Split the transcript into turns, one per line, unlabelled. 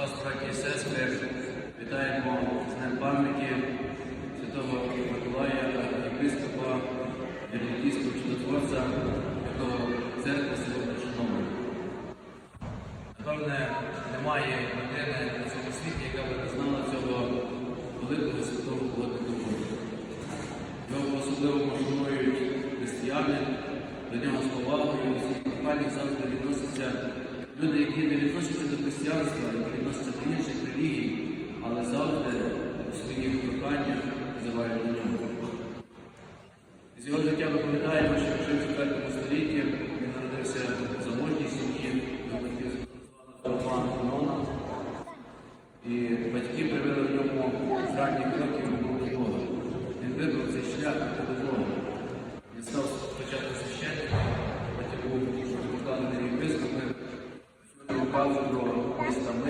Вас, браті і сестри, вітаємо з Днем пам'яті святого Миколая, єпископа, євангелійського чудотворця, якого церква сьогодні шановує. Напевне, немає людини на цьому світі, яка би не знала цього великого святого Бога. Його особливо шанують християни, до нього з повагою, всі компанії завжди відносяться люди, які не відносяться до християнства, З його життя ми пам'ятаємо, що вже в 4 столітті він народився в заможній сім'ї, Романа Нона. І батьки привели в ньому з ранніх років до Бога. Він вибрав цей шлях до Бога. Він став спочатку священником, потім був Богданий біскупом, упав до Бога.